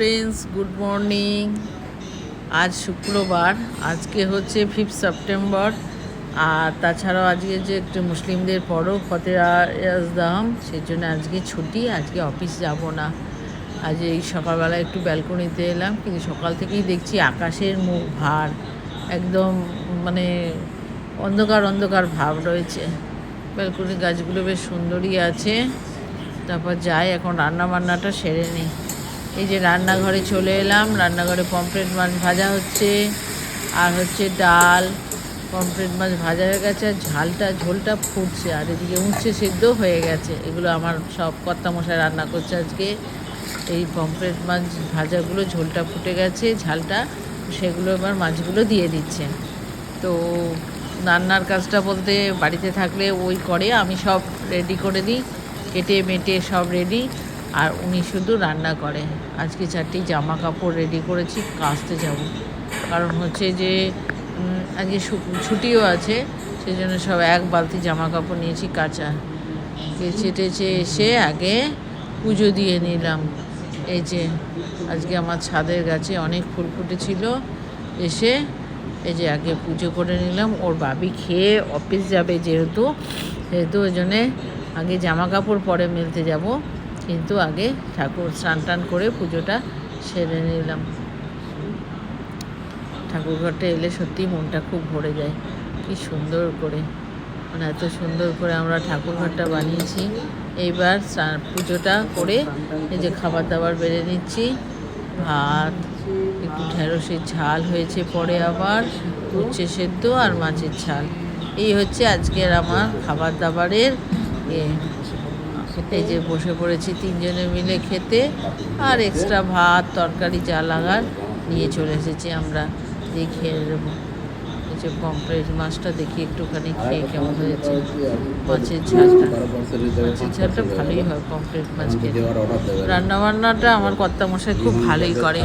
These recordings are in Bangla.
Friends good morning. আজ শুক্রবার, আজকে হচ্ছে ফিফথ সেপ্টেম্বর আর তাছাড়াও আজকে যে একটু মুসলিমদের পরব ফতে আজদাম সেই জন্য আজকে ছুটি, আজকে অফিস যাব না। আজ এই সকালবেলা একটু ব্যালকনিতে এলাম, কিন্তু সকাল থেকেই দেখছি আকাশের মুখ ভার, একদম মানে অন্ধকার অন্ধকার ভাব রয়েছে। ব্যালকনি গাছগুলো বেশ সুন্দরই আছে। তারপর যাই, এখন রান্না বান্নাটা সেরে নিই। এই যে রান্নাঘরে চলে এলাম, রান্নাঘরে পমফ্রেট মাছ ভাজা হচ্ছে, আর হচ্ছে ডাল, পমফ্রেট মাছ ভাজা হয়ে গেছে, আর ঝালটা, ঝোলটা ফুটছে, আর এদিকে উচ্ছে সেদ্ধ হয়ে গেছে, এগুলো আমার সব কর্তা মশাই রান্না করছে আজকে। এই পমফ্রেট মাছ ভাজাগুলো, ঝোলটা ফুটে গেছে, ঝালটা, সেগুলো এবার মাছগুলো দিয়ে দিচ্ছে। তো রান্নার কাজটা বলতে বাড়িতে থাকলে ওই করে, আমি সব রেডি করে দিই কেটে মেটে সব রেডি। আর উনি শুধু রান্না করে। আজকে চারটি জামা কাপড় রেডি করেছি কাচতে যাব। কারণ হচ্ছে যে আজকে ছুটিও আছে সেই জন্য সব এক বালতি জামা কাপড় নিয়েছি, কাঁচা। কেচে এসে আগে পুজো দিয়ে নিলাম। এই যে, আজকে আমার ছাদের গাছে অনেক ফুল ফুটেছিল। এসে এই যে আগে পুজো করে নিলাম। ওর বাবি খেয়ে অফিস যাবে যেহেতু, সেহেতু ওই জন্যে আগে জামা কাপড় পরে মেলতে যাব। কিন্তু আগে ঠাকুর স্নান টান করে পুজোটা সেরে নিলাম। ঠাকুরঘরটা এলে সত্যি মনটা খুব ভরে যায়। কি সুন্দর করে। মানে এত সুন্দর করে আমরা ঠাকুরঘরটা বানিয়েছি। এইবার পুজোটা করে এই যে খাবার দাবার বেড়ে নিচ্ছি। ভাত, একটু ঢেঁড়সের ঝাল হয়েছে পরে আবার উচ্ছে সেদ্ধ আর মাছের ঝাল। এই হচ্ছে আজকের আমার খাবার দাবারের এই যে বসে পড়েছি তিনজনে মিলে খেতে, আর এক্সট্রা ভাত, তরকারি, যা লাগার নিয়ে চলে এসেছি আমরা, দিয়ে খেয়ে নেব। এই যে পমফ্রেট মাছটা দেখি একটুখানি খেয়ে কেমন হয়েছে। মাছের ঝালটা। মাছের ঝালটা ভালোই হয় পমফ্রেট মাছ খেতে। রান্না বান্নাটা আমার কর্তামশাই খুব ভালোই করে।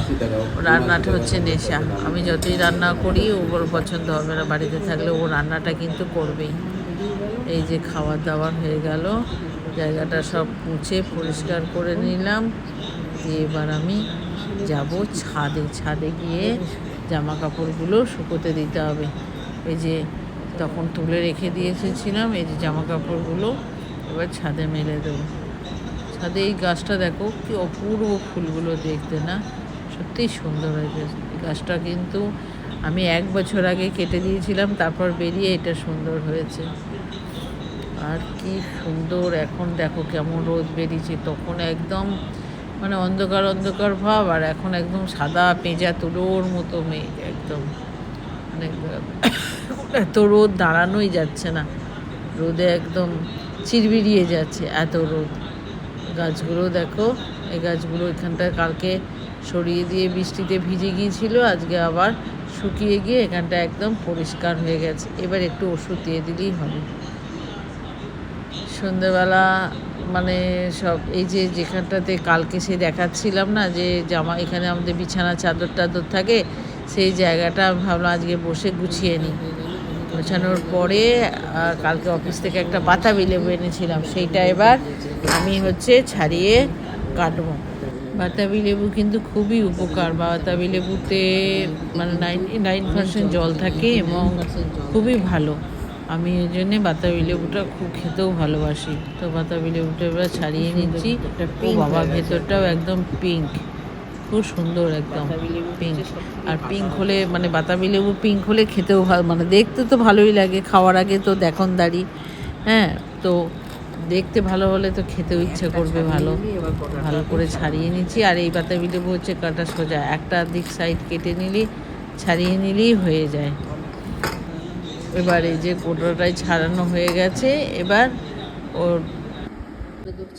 রান্নাটা হচ্ছে নেশা। আমি যতই রান্না করি, ওর পছন্দ হবে না বাড়িতে থাকলে, ও রান্নাটা কিন্তু করবেই। এই যে খাবার দাবার হয়ে গেল। জায়গাটা সব মুছে পরিষ্কার করে নিলাম। দিয়ে এবার আমি যাব ছাদে। ছাদে গিয়ে জামা কাপড়গুলো শুকোতে দিতে হবে। এই যে তখন তুলে রেখে দিয়ে এসেছিলাম, এই যে জামা কাপড়গুলো এবার ছাদে মেলে দেবো। ছাদে এই গাছটা দেখো, কি অপূর্ব ফুলগুলো দেখতে না? সত্যিই সুন্দর হয়েছে। গাছটা কিন্তু আমি এক বছর আগে কেটে দিয়েছিলাম, তারপর বেরিয়ে এটা সুন্দর হয়েছে। আর কি সুন্দর, এখন দেখো কেমন রোদ বেরিয়েছে, তখন একদম মানে অন্ধকার অন্ধকার ভাব, আর এখন একদম সাদা পেঁজা তুলোর মতো মেঘ, একদম। মানে এত রোদ দাঁড়ানোই যাচ্ছে না, রোদে একদম চিরবিরিয়ে যাচ্ছে এত রোদ। গাছগুলো দেখো, এই গাছগুলো এখানটায় কালকে সরিয়ে দিয়ে বৃষ্টিতে ভিজে গিয়েছিল, আজকে আবার শুকিয়ে গিয়ে এখানটা একদম পরিষ্কার হয়ে গেছে, এবার একটু ওষুধ দিয়ে দিলেই হবে। সন্ধেবেলা মানে সব, এই যে যেখানটাতে কালকে সে দেখাচ্ছিলাম না, যে জামা, এখানে আমাদের বিছানা, চাদর টাদর থাকে, সেই জায়গাটা আমি ভাবলাম আজকে বসে গুছিয়ে নিই। গোছানোর পরে কালকে অফিস থেকে একটা বাতাবি লেবু এনেছিলাম, সেইটা এবার আমি হচ্ছে ছাড়িয়ে কাটবো। বাতাবি লেবু কিন্তু খুবই উপকার, বাতাবি লেবুতে মানে নাইনটি নাইন পার্সেন্ট জল থাকে এবং খুবই ভালো। আমি এই জন্যে বাতাবি লেবুটা খুব খেতেও ভালোবাসি। তো বাতাবি লেবুটা এবার ছাড়িয়ে নিচ্ছি। ও বাবা ভেতরটাও একদম পিঙ্ক খুব সুন্দর একদম পিঙ্ক আর পিঙ্ক হলে মানে বাতাবি লেবু পিঙ্ক হলে খেতেও ভালো মানে দেখতে তো ভালোই লাগে। খাওয়ার আগে তো দেখন দাড়ি হ্যাঁ তো দেখতে ভালো হলে তো খেতেও ইচ্ছে করবে ভালো। ভালো করে ছাড়িয়ে নিচ্ছি। আর এই বাতাবি লেবু হচ্ছে কাটা সোজা। একটা দিক সাইড কেটে নিলি ছাড়িয়ে নিলেই হয়ে যায়। এবার এই যে কোটোটাই ছাড়ানো হয়ে গেছে, এবার ওর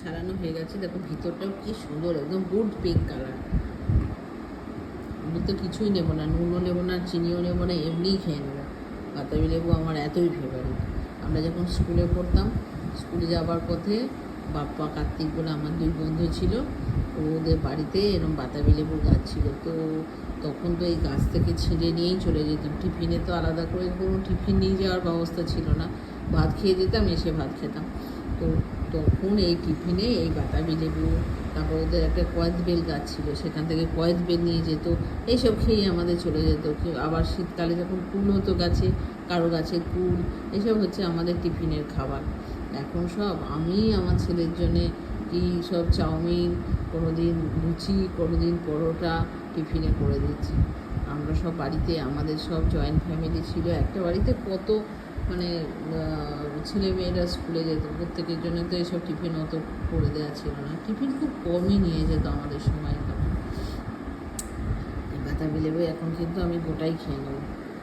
ছাড়ানো হয়ে গেছে, দেখো ভিতরটাও কি সুন্দর, একদম গুড পিঙ্ক কালার আমি তো কিছুই নেব না, নুনও নেব না, চিনিও নেব না, এমনিই খেয়ে নেব। বাতাবি লেবু আমার এতই ফেভারিট আমরা যখন স্কুলে পড়তাম স্কুলে যাওয়ার পথে বাপ্পা, কার্তিক বলে আমার দুই বন্ধু ছিল। ওদের বাড়িতে এরকম বাতাবি লেবুর গাছ ছিল। তো তখন তো এই গাছ থেকে ছিঁড়ে নিয়েই চলে যেতাম। টিফিনে তো আলাদা করে কোনো টিফিন নিয়ে যাওয়ার ব্যবস্থা ছিল না। ভাত খেয়ে যেতাম, এসে ভাত খেতাম। তো তখন এই টিফিনে এই বাতাবি লেবু, তারপর ওদের একটা কয়েস বেল গাছ ছিল। সেখান থেকে কয়েস বেল নিয়ে যেত। এইসব খেয়েই আমাদের চলে যেত। আবার শীতকালে যখন কুল হতো গাছে, কারও গাছে কুল, এসব হচ্ছে আমাদের টিফিনের খাবার। এখন সব আমি, আমার ছেলের জন্যে কি সব চাউমিন কোনো দিন লুচি কোনো দিন পরোটা টিফিনে করে দিচ্ছি। আমরা সব বাড়িতে, আমাদের সব জয়েন্ট ফ্যামিলি ছিল। একটা বাড়িতে কত মানে ছেলে মেয়েরা স্কুলে যেত, প্রত্যেকের জন্য তো এইসব টিফিন অত করে দেওয়া ছিল না। টিফিন খুব কমই নিয়ে যেত আমাদের সময় বাতাবি লেবু এখন কিন্তু আমি গোটাই খেয়ে নেব।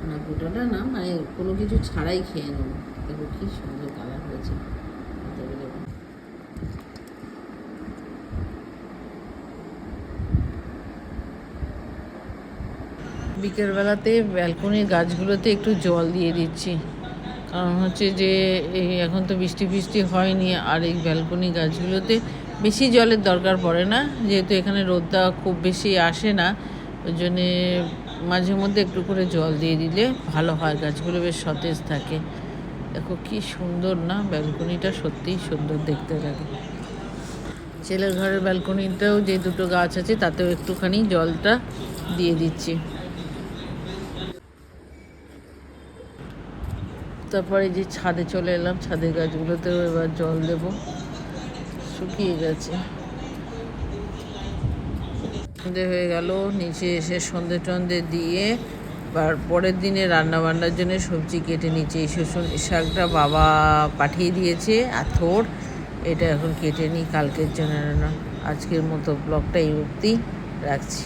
না গোটাটা না মানে কোনো কিছু ছাড়াই খেয়ে নেব। দেখো কি সুন্দর কালার হয়েছে। বিকেলবেলাতে ব্যালকনির গাছগুলোতে একটু জল দিয়ে দিচ্ছি। কারণ হচ্ছে যে এই এখন তো বৃষ্টি ফিষ্টি হয়নি, আর এই ব্যালকনি গাছগুলোতে বেশি জলের দরকার পড়ে না। যেহেতু এখানে রোদটা খুব বেশি আসে না, ওই জন্যে মাঝে মধ্যে একটু করে জল দিয়ে দিলে ভালো হয়। গাছগুলো বেশ সতেজ থাকে। দেখো কি সুন্দর না? ব্যালকনিটা সত্যিই সুন্দর দেখতে লাগে। ছেলের ঘরের ব্যালকনিতেও যে দুটো গাছ আছে, তাতেও একটুখানি জলটা দিয়ে দিচ্ছি। তারপরে যে ছাদে চলে এলাম, ছাদের গাছগুলোতেও এবার জল দেব। শুকিয়ে গেছে। সন্ধে হয়ে গেল, নিচে এসে সন্ধে টন্ধে দিয়ে আর পরের দিনে রান্নাবান্নার জন্য সবজি কেটে নিচ্ছে এই শুশুন শাকটা বাবা পাঠিয়ে দিয়েছে আর থোর। এটা এখন কেটে নিই কালকের জন্য। আজকের মতো ব্লগটা এই অবধি। রাখছি।